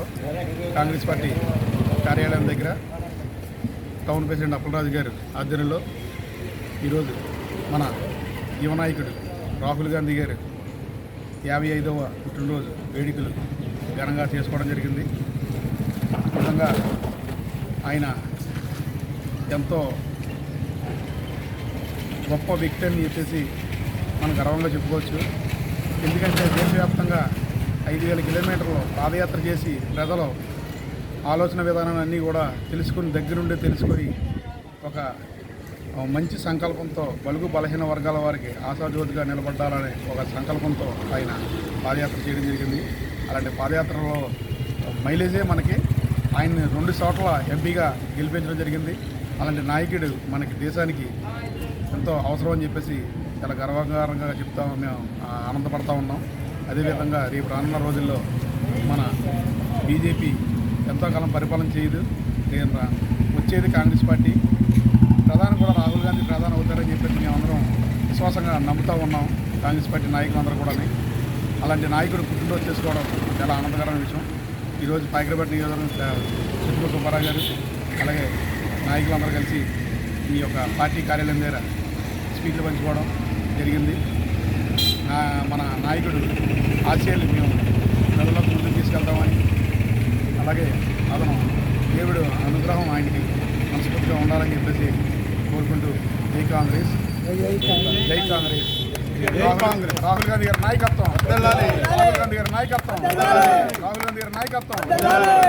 నగరంలో కాంగ్రెస్ పార్టీ కార్యాలయం దగ్గర టౌన్ ప్రెసిడెంట్ అప్పలరాజు గారు ఆధ్వర్యంలో ఈరోజు మన యువ నాయకుడు రాహుల్ గాంధీ గారు యాభై ఐదవ పుట్టినరోజు వేడుకలు ఘనంగా చేసుకోవడం జరిగింది. విధంగా ఆయన ఎంతో గొప్ప వ్యక్తి అని చెప్పేసి మనం గర్వంగా చెప్పుకోవచ్చు. ఎందుకంటే దేశవ్యాప్తంగా ఐదు వేల కిలోమీటర్లు పాదయాత్ర చేసి ప్రజలు ఆలోచన విధానాన్ని అన్నీ కూడా తెలుసుకుని దగ్గరుండి తెలుసుకొని ఒక మంచి సంకల్పంతో బలుగు బలహీన వర్గాల వారికి ఆశాజ్యోతిగా నిలబడ్డాలనే ఒక సంకల్పంతో ఆయన పాదయాత్ర చేయడం జరిగింది. అలాంటి పాదయాత్రలో మైలేజే మనకి. ఆయన్ని రెండు చోట్ల ఎంపీగా గెలిపించడం జరిగింది. అలాంటి నాయకుడు మనకి దేశానికి ఎంతో అవసరం అని చెప్పేసి చాలా గర్వకారంగా చెప్తా మేము ఆనందపడతా ఉన్నాం. అదేవిధంగా రేపు రానున్న రోజుల్లో మన బీజేపీ ఎంతోకాలం పరిపాలన చేయదు. నేను రా- వచ్చేది కాంగ్రెస్ పార్టీ. ప్రధాని కూడా రాహుల్ గాంధీ ప్రధాని అవుతారని చెప్పేసి మేమందరం విశ్వాసంగా నమ్ముతూ ఉన్నాం. కాంగ్రెస్ పార్టీ నాయకులందరూ కూడా అలాంటి నాయకుడు పుట్టినరోజు చేసుకోవడం చాలా ఆనందకరమైన విషయం. ఈరోజు పాకిరపేట నియోజకవర్గం చిత్తూరు సుబ్బారావు గారు అలాగే నాయకులందరూ కలిసి ఈ యొక్క పార్టీ కార్యాలయం దగ్గర స్పీచ్లు పంచుకోవడం జరిగింది. మన నాయకుడు ఆశయాలు మేము ప్రజలకు ముందుకు తీసుకెళ్తామని అలాగే అతను దేవుడు అనుగ్రహం ఆయనకి మనస్ఫూర్తిగా ఉండాలని చెప్పేసి కోరుకుంటూ జై కాంగ్రెస్. జై కాంగ్రెస్. రాహుల్ కాంగ్రెస్ రాహుల్ గాంధీ గారి నాయకత్వం. రాహుల్ గాంధీ గారి నాయకత్వం. రాహుల్ గాంధీ గారి నాయకత్వం.